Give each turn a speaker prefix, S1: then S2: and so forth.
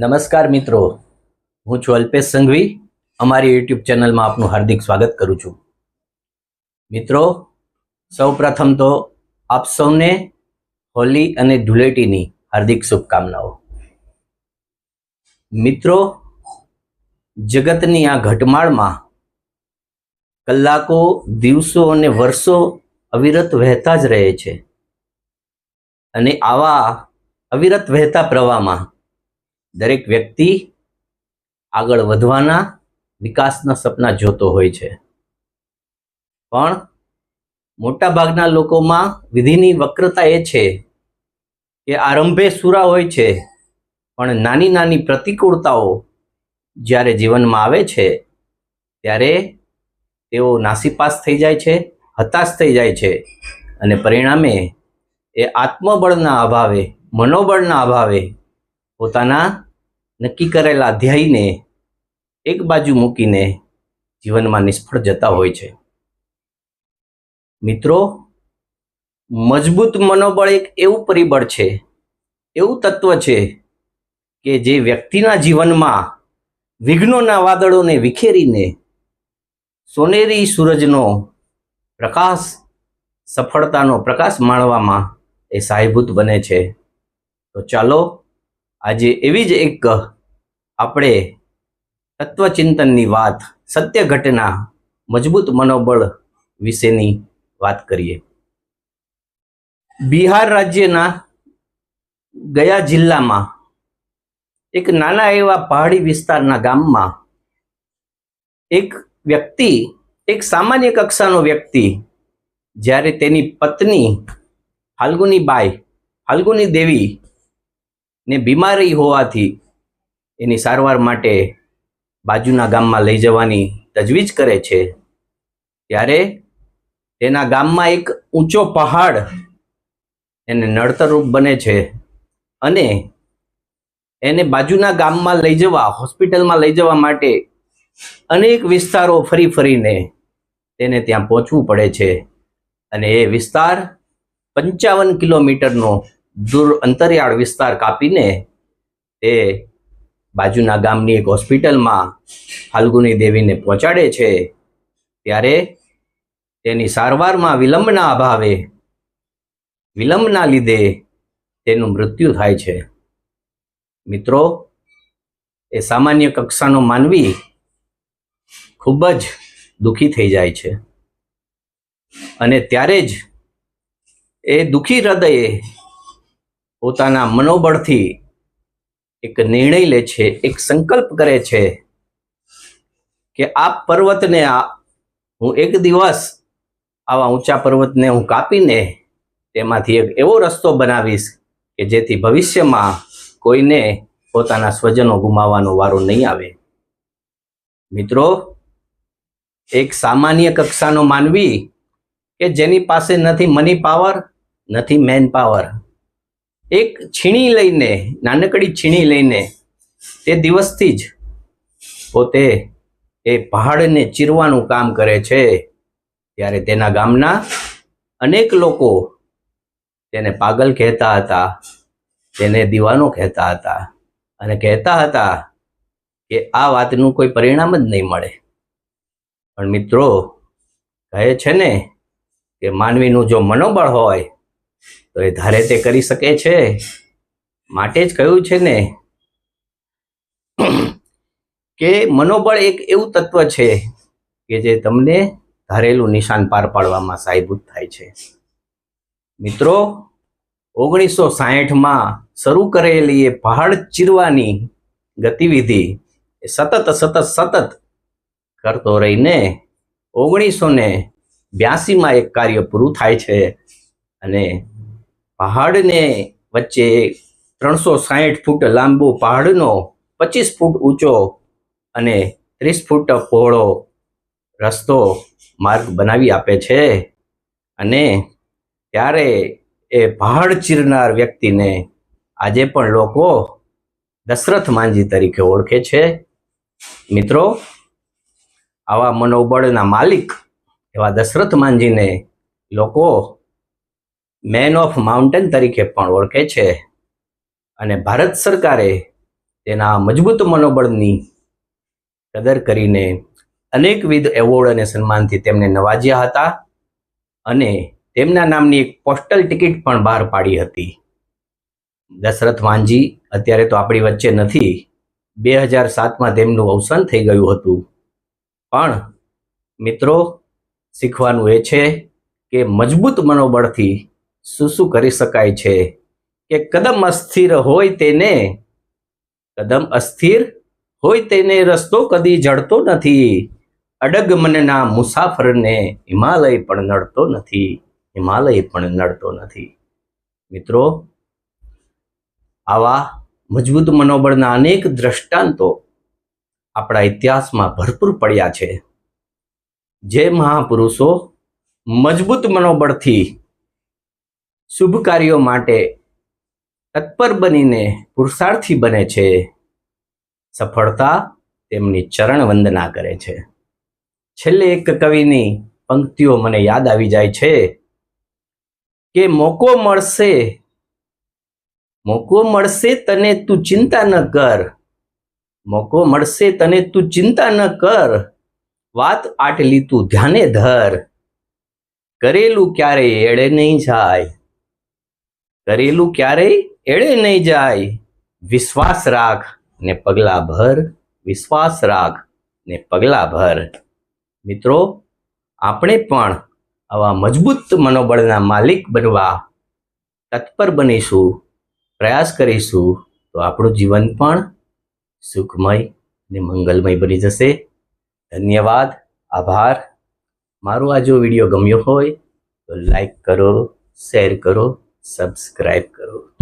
S1: નમસ્કાર મિત્રો. હું છું અલ્પેશ સંઘવી. અમારી યુટ્યુબ ચેનલમાં આપનું હાર્દિક સ્વાગત કરું છું. મિત્રો સૌ પ્રથમ તો આપ સૌને હોલી અને ધૂળેટીની હાર્દિક શુભકામનાઓ. મિત્રો, જગતની આ ઘટમાળમાં કલાકો, દિવસો અને વર્ષો અવિરત વહેતા જ રહે છે. અને આવા અવિરત વહેતા પ્રવાહમાં દરેક વ્યક્તિ આગળ વધવાના વિકાસના સપના જોતો હોય છે. પણ મોટાભાગના લોકોમાં વિધિની વક્રતા એ છે કે આરંભે સુરા હોય છે, પણ નાની નાની પ્રતિકૂળતાઓ જ્યારે જીવનમાં આવે છે, ત્યારે તેઓ નાસીપાસ થઈ જાય છે, હતાશ થઈ જાય છે અને પરિણામે એ આત્મબળના અભાવે, મનોબળના અભાવે પોતાના નક્કી કરેલા ધ્યેયને એક બાજુ મૂકીને જીવનમાં નિષ્ફળ જતા હોય છે. મિત્રો, મજબૂત મનોબળ એક એવું પરિબળ છે, એવું તત્વ છે કે જે વ્યક્તિના જીવનમાં વિઘ્નોના વાદળોને વિખેરીને સોનેરી સૂરજનો પ્રકાશ, સફળતાનો પ્રકાશ માણવામાં એ સહાયભૂત બને છે. તો ચાલો આજે એવી જ એક આપણે તત્વચિંતનની વાત, સત્ય ઘટના, મજબૂત મનોબળ વિશેની વાત કરીએ. બિહાર રાજ્યના ગયા જિલ્લામાં એક નાના એવા પહાડી વિસ્તારના ગામમાં એક વ્યક્તિ, એક સામાન્ય કક્ષાનો વ્યક્તિ, જ્યારે તેની પત્ની ફાલ્ગુની બાઈ ફાલ્ગુની દેવી ને બીમારી હોવાથી એની સારવાર માટે બાજુના ગામમાં લઈ જવાની તજવીજ કરે છે. ત્યારે તેના ગામમાં એક ઊંચો પહાડ એને નડતરરૂપ બને છે અને એને બાજુના ગામમાં લઈ જવા, હોસ્પિટલમાં લઈ જવા માટે અનેક વિસ્તારો ફરી ફરીને તેને ત્યાં પહોંચવું પડે છે. અને એ વિસ્તાર પંચાવન કિલોમીટરનો દૂર અંતરિયાળ વિસ્તાર કાપીને તે બાજુના ગામની એક હોસ્પિટલમાં ફાલ્ગુની દેવીને પહોંચાડે છે. ત્યારે તેની સારવારમાં વિલંબના અભાવે, વિલંબના લીધે તેનું મૃત્યુ થાય છે. મિત્રો, એ સામાન્ય કક્ષાનો માનવી ખૂબ જ દુઃખી થઈ જાય છે. અને ત્યારે જ એ દુઃખી હૃદયે પોતાના મનોબળથી એક નિર્ણય લે છે, એક સંકલ્પ કરે છે કે આ પર્વતને આ હું એક દિવસ આવા ઊંચા પર્વતને હું કાપીને તેમાંથી એક એવો રસ્તો બનાવીશ કે જેથી ભવિષ્યમાં કોઈને પોતાના સ્વજનો ગુમાવવાનો વારો નહીં આવે. મિત્રો, એક સામાન્ય કક્ષાનો માનવી કે જેની પાસે નથી મની પાવર નથી મેન પાવર એક છીણી લઈને, નાનકડી છીણી લઈને તે દિવસથી જ પોતે એ પહાડને ચીરવાનું કામ કરે છે. ત્યારે તેના ગામના અનેક લોકો તેને પાગલ કહેતા હતા, તેને દીવાનો કહેતા હતા અને કહેતા હતા કે આ વાતનું કોઈ પરિણામ જ નહીં મળે. પણ મિત્રો, કહે છે ને કે માનવીનું જો મનોબળ હોય તો એ ધારે તે કરી શકે છે. માટે જ કહ્યું છે ને કે મનોબળ એક એવું તત્વ છે કે જે તમને ધારેલું નિશાન પાર પાડવામાં સહાયભૂત થાય છે. મિત્રો, ઓગણીસો સાહીઠમાં શરૂ કરેલી એ પહાડ ચીરવાની ગતિવિધિ એ સતત સતત સતત કરતો રહીને ઓગણીસો ને બ્યાસીમાં એક કાર્ય પૂરું થાય છે અને પહાડને વચ્ચે ત્રણસો સાહીઠ ફૂટ લાંબો પહાડનો પચીસ ફૂટ ઊંચો અને ત્રીસ ફૂટ પહોળો રસ્તો માર્ગ બનાવી આપે છે. અને ત્યારે એ પહાડ ચીરનાર વ્યક્તિને આજે પણ લોકો દશરથ માંજી તરીકે ઓળખે છે. મિત્રો, આવા મનોબળના માલિક એવા દશરથ માંજીને લોકો મેન ઓફ માઉન્ટેન તરીકે પણ ઓળખે છે. અને ભારત સરકારે તેના મજબૂત મનોબળની કદર કરીને અનેકવિધ એવોર્ડ અને સન્માનથી તેમને નવાજ્યા હતા અને તેમના નામની એક પોસ્ટલ ટિકિટ પણ બહાર પાડી હતી. દશરથ વાંજી અત્યારે તો આપણી વચ્ચે નથી. બે હજાર સાતમાં તેમનું અવસાન થઈ ગયું હતું. પણ મિત્રો, શીખવાનું એ છે કે મજબૂત મનોબળથી શું શું કરી શકાય છે? કે કદમ અસ્થિર હોય તેને, કદમ અસ્થિર હોય તેને રસ્તો કદી જડતો નથી. અડગ મનના મુસાફરને હિમાલય પણ નડતો નથી. હિમાલય પણ નડતો નથી. મિત્રો, આવા મજબૂત મનોબળના અનેક દ્રષ્ટાંતો આપણા ઇતિહાસમાં ભરપૂર પડ્યા છે. જે મહાપુરુષો મજબૂત મનોબળથી શુભ કાર્યો માટે તત્પર બનીને પુરુષાર્થી બને છે. સફળતા તેમની ચરણ વંદના કરે છે. છેલ્લે એક કવિની પંક્તિઓ મને યાદ આવી જાય છે કે મોકો મળશે મોકો મળશે તને તું ચિંતા ન કર, મોકો મળશે તને તું ચિંતા ન કર, વાત આટલી તું ધ્યાને ધર, કરેલું ક્યારેય એળે નહીં જાય. કરેલું ક્યારેય એળે નહીં જાય. વિશ્વાસ રાખ ને પગલા ભર. વિશ્વાસ રાખ ને પગલા ભર. મિત્રો, આપણે પણ આવા મજબૂત મનોબળના માલિક બનવા તત્પર બનીશું, પ્રયાસ કરીશું તો આપણું જીવન પણ સુખમય અને મંગલમય બની જશે. ધન્યવાદ, આભાર. મારો આ જો વીડિયો ગમ્યો હોય તો લાઈક કરો, શેર કરો સબસ્ક્રાઈબ કરો.